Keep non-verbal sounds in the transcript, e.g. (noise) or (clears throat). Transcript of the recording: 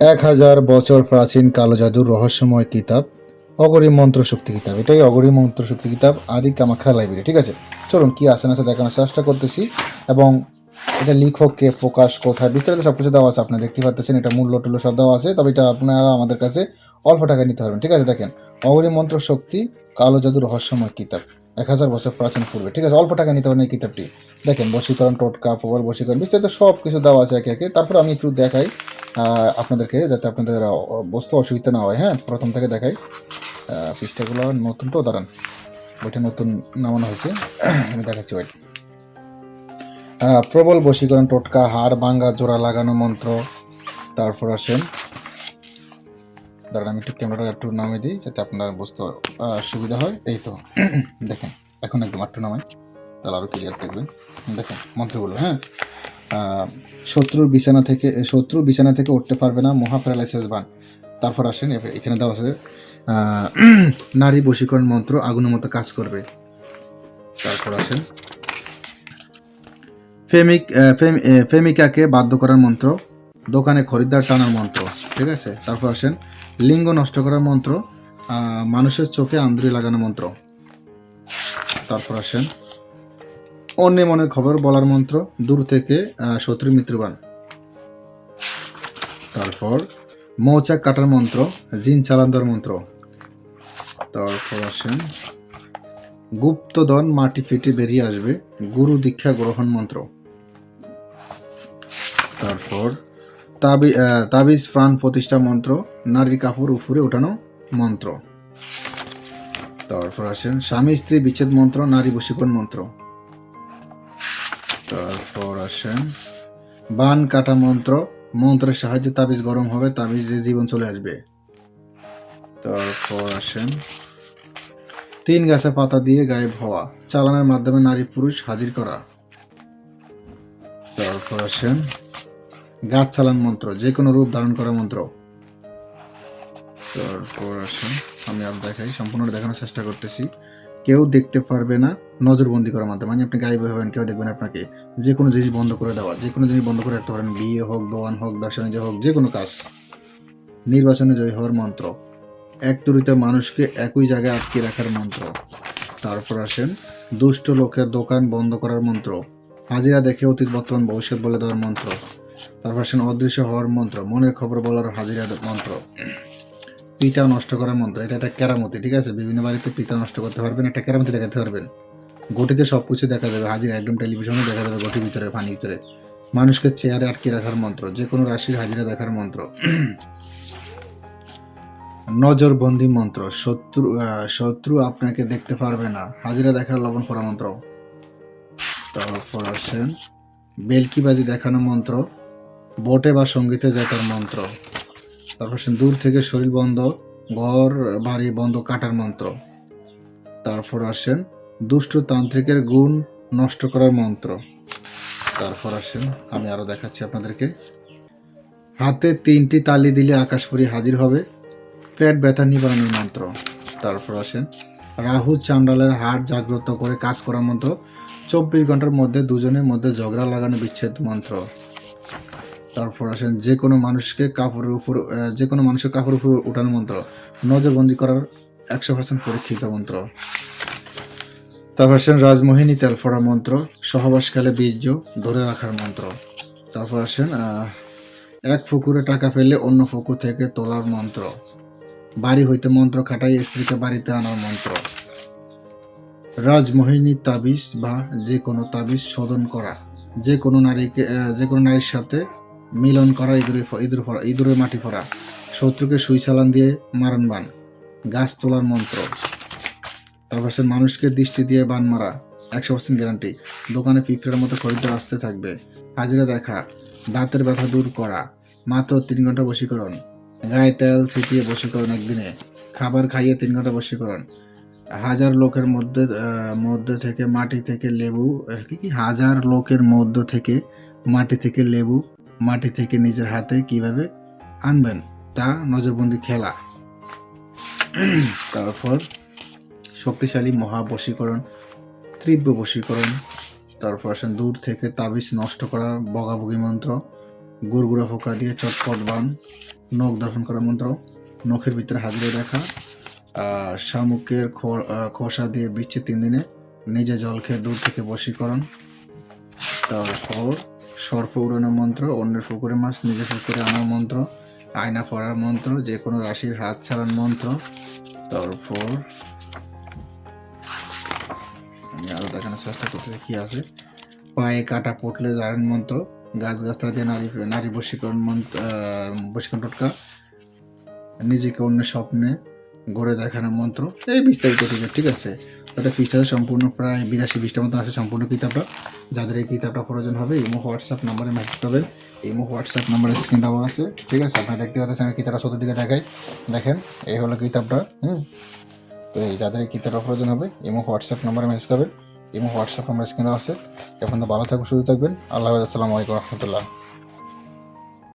এক হাজার বছর প্রাচীন কালো জাদুর রহস্যময় কিতাব অগরী মন্ত্র শক্তি কিতাব। এটাই অগরী মন্ত্র শক্তি কিতাব, আদি কামাখ্যা লাইব্রেরি, ঠিক আছে? চলুন, কি আছে না দেখানোর চেষ্টা করতেছি এবং এটা লিখককে প্রকাশ কোথায়, বিস্তারিত সব কিছু দেওয়া আছে, আপনি দেখতে পাচ্ছেন, এটা মূল্য টুল্য সব দেওয়া আছে, তবে এটা আপনারা আমাদের কাছে অল্প টাকা নিতে পারবেন, ঠিক আছে? দেখেন অগরী মন্ত্র শক্তি কালো জাদুর রহস্যময় কিতাব, এক হাজার বছর প্রাচীন পূর্বে, ঠিক আছে? অল্প টাকা নিতে পারেন এই কিতাবটি। দেখেন, বশীকরণ, টোটকা, প্রবল বশীকরণ, বিস্তারিত সব কিছু দেওয়া আছে একে একে। তারপর আমি একটু দেখাই আপনাদেরকে যাতে আপনাদের বস্তু অসুবিধা না হয় হ্যাঁ? প্রথম থেকে দেখাই। পৃষ্ঠাগুলো নতুন তো দাঁড়ান। ওইটা নতুন নামানো হয়েছে। (clears throat) আমি দেখাচ্ছি ওই প্রবল বশীকরণ টোটকা হাড় ভাঙ্গা জোড়া লাগানো মন্ত্র। তারপর আসেন। দাঁড়ান আমি একটু ক্যামেরাটা একটু নামিয়ে দিই যাতে আপনার আহ, সুবিধা হয়। এই তো (clears throat) দেখেন এখন একদম একটু নামাই। তাহলে আরও ক্লিয়ার দেখবেন দেখেন মন্ত্রগুলো হ্যাঁ? শত্রুর বিছানা থেকে শত্রু বিছানা থেকে উঠতে পারবে না, মহা প্যারালাইসিস বান। তারপর আসেন এখানে দেওয়া আছে (clears throat) নারী বশীকরণ মন্ত্র আগুনের মতো কাজ করবে। তারপর আসেন, ফেমিক ফেমিকাকে বাধ্য করার মন্ত্র, দোকানে খরিদ্দার টানার মন্ত্র, ঠিক আছে? তারপর আসেন, লিঙ্গ নষ্ট করার মন্ত্র মানুষের চোখে আন্দুরি লাগানো মন্ত্র। তারপর আসেন অন্য মনের খবর বলার মন্ত্র দূর থেকে শত্রু মিত্রবান তারপর, মৌচাক কাটার মন্ত্র, জিন চালান দেওয়ার মন্ত্র। তারপর আসেন, গুপ্তধন মাটি ফেটে বেরিয়ে আসবে, গুরু দীক্ষা গ্রহণ মন্ত্র। তারপর, তাবি তাবিজ প্রাণ প্রতিষ্ঠা মন্ত্র, নারীর কাপড় উপরে ওঠানো মন্ত্র। তারপর আসেন, স্বামী স্ত্রী বিচ্ছেদ মন্ত্র, নারী বশীকরণ মন্ত্র। তারপর আসেন। বান কাটা মন্ত্র, মন্ত্রের সাহায্যে তাবিজ গরম হবে, তাবিজে জীবন চলে আসবে। তারপর আসেন। তিন গাছে পাতা দিয়ে গায়েব হওয়া, চালানের মাধ্যমে নারী পুরুষ হাজির করা। তারপর আসেন। গাছ চালান মন্ত্র যে কোনো রূপ ধারণ করা মন্ত্র। তারপর আসেন। আমি আর দেখাই সম্পূর্ণ দেখানোর চেষ্টা করতেছি। কেউ দেখতে পারবে না, নজরবন্দি করার মাধ্যমে। মানে আপনি গায়েব হবেন কেউ দেখবেন আপনাকে। যে কোনো জিনিস বন্ধ করে দেওয়া, যে কোনো জিনিস বন্ধ করে রাখতে পারেন। বিয়ে হোক, দোয়ান হোক ব্যবসা হোক, যে কোনো কাজ। নির্বাচনে জয় হওয়ার মন্ত্র। এক তুরিতে মানুষকে একই জায়গায় আটকে রাখার মন্ত্র। তারপর আসেন, দুষ্ট লোকের দোকান বন্ধ করার মন্ত্র। হাজিরা দেখে অতীত বর্তমান ভবিষ্যৎ বলে দেওয়ার মন্ত্র। তারপর আসেন, অদৃশ্য হওয়ার মন্ত্র। মনের খবর বলার হাজিরা মন্ত্র। পিতা নষ্ট করার মন্ত্র, এটা একটা কেরামতি, ঠিক আছে? বিভিন্ন বাড়িতে পিতা নষ্ট করতে পারবেন, একটা কেরামতি দেখাতে পারবেন। গটিতে সব কিছু দেখা যাবে, হাজিরা একদম টেলিভিশনে দেখা যাবে গটির ভিতরে পানির ভিতরে। মানুষকে চেয়ারে আটকে রাখার মন্ত্র যে কোনো রাশির হাজিরা দেখার মন্ত্র। (clears throat) নজরবন্দি মন্ত্র, শত্রু শত্রু আপনাকে দেখতে পারবে না। হাজিরা দেখার লবণ পড়া মন্ত্র। তারপর আসেন, বেলকিবাজি দেখানো মন্ত্র, বোটে বা সঙ্গীতে জেতার মন্ত্র। তারপর সে দূর থেকে শরীর বন্ধ, ঘর বাড়ি বন্ধ কাটার মন্ত্র। তারপর আসেন দুষ্ট তান্ত্রিকের গুণ নষ্ট করার মন্ত্র। তারপর আসেন, আমি আরও দেখাচ্ছি আপনাদেরকে। হাতে তিনটি তালি দিলে আকাশপুরি হাজির হবে, পেট ব্যথা নিবারণের মন্ত্র। তারপর আসেন, রাহু চান্ডালের হাট জাগ্রত করে কাজ করার মন্ত্র। চব্বিশ ঘণ্টার মধ্যে দুজনের মধ্যে ঝগড়া লাগানো বিচ্ছেদ মন্ত্র। তারপর আসেন যে কোনো মানুষকে কাপড়ের উপর যে কোনো মানুষের কাপড়ের উপর উঠানোর মন্ত্র, নজরবন্দি করার একশো পার্সেন্ট পরীক্ষিত মন্ত্র। তারপর আসেন রাজমোহিনী তেলফড়া মন্ত্র, সহবাসকালে বীর্য ধরে রাখার মন্ত্র। তারপর আসেন এক পুকুরে টাকা পেলে অন্য পুকুর থেকে তোলার মন্ত্র। বাড়ি হইতে মন্ত্র খাটাই স্ত্রীকে বাড়িতে আনার মন্ত্র। রাজমোহিনী তাবিজ বা যে কোনো তাবিজ শোধন করা। যে কোনো নারীকে যে কোনো নারীর সাথে মিলন করা ইঁদুরে ইঁদুর ফরা ইঁদুরে মাটি ফরা। শত্রুকে সুই চালান দিয়ে মারণ বান গাছ তোলার মন্ত্র। তারপর সে মানুষকে দৃষ্টি দিয়ে বান মারা। একশো পার্সেন্ট গ্যারান্টি দোকানে পিঁপড়ের মতো খরিদ্দার আসতে থাকবে। হাজিরা দেখা। দাঁতের ব্যথা দূর করা। মাত্র তিন ঘণ্টা বশীকরণ। গায়ে তেল ছিটিয়ে বশীকরণ একদিনে। খাবার খাইয়ে তিন ঘণ্টা বশীকরণ। হাজার লোকের মধ্যে মধ্যে থেকে মাটি থেকে লেবু কি? হাজার লোকের মধ্য থেকে মাটি থেকে লেবু মাটি থেকে নিজের হাতে কীভাবে আনবেন তা নজরবন্দি খেলা। তারপর শক্তিশালী মহাবশীকরণ তীব্র বশীকরণ। তারপর আসেন দূর থেকে তাবিজ নষ্ট করা বগাবগি মন্ত্র গুড়গুড়া পোকা দিয়ে চটপট বান নখ দর্শন করার মন্ত্র নখের ভিতরে হাজিরে দেখা আহ, শামুকের খোসা দিয়ে বিচ্ছে তিন দিনে নিজে জল খেয়ে দূর থেকে বশীকরণ। তারপর সর্প উড়ানোর মন্ত্র, অন্যের পুকুরে মাছ, নিজের পুকুরে আনার মন্ত্র, আয়না পড়ার মন্ত্র, যে কোনো রাশির হাত ছাড়ার মন্ত্র। তারপর আমি আরও দেখানোর চেষ্টা করতে কি আছে। পায়ে কাটা পটলে জারেন মন্ত্র গাছ গাছরা দিয়ে নারী নারী বশীকরণ মন্ত্র বশীকরণ টোটকা, নিজেকে অন্য স্বপ্নে গড়ে দেখানোর মন্ত্র। এই বিস্তারিত ঠিক আছে? ওটা ফিচার সম্পূর্ণ প্রায় বিরাশি বিশটা মতো আছে সম্পূর্ণ কিতাবটা। যাদের এই কিতাবটা প্রয়োজন হবে, ইমো, হোয়াটসঅ্যাপ নাম্বারে মেসেজ করবেন ইমো, হোয়াটসঅ্যাপ নাম্বারে স্ক্রিন দেওয়া আছে, ঠিক আছে? আপনারা দেখতে পাচ্ছেন আমি কিতাবটা চতুর্দিকে দেখাই। দেখেন, এই হলো কিতাবটা, হুম? তো এই যাদের এই কিতাবটা প্রয়োজন হবে, ইমো, হোয়াটসঅ্যাপ নাম্বারে মেসেজ করবেন ইমো, হোয়াটসঅ্যাপ নাম্বার স্ক্রিন দেওয়া আছে। এখন তো ভালো থাকবেন, সুস্থ থাকবেন। আল্লাহ আসসালামু আলাইকুম রহমতুল্লাহ।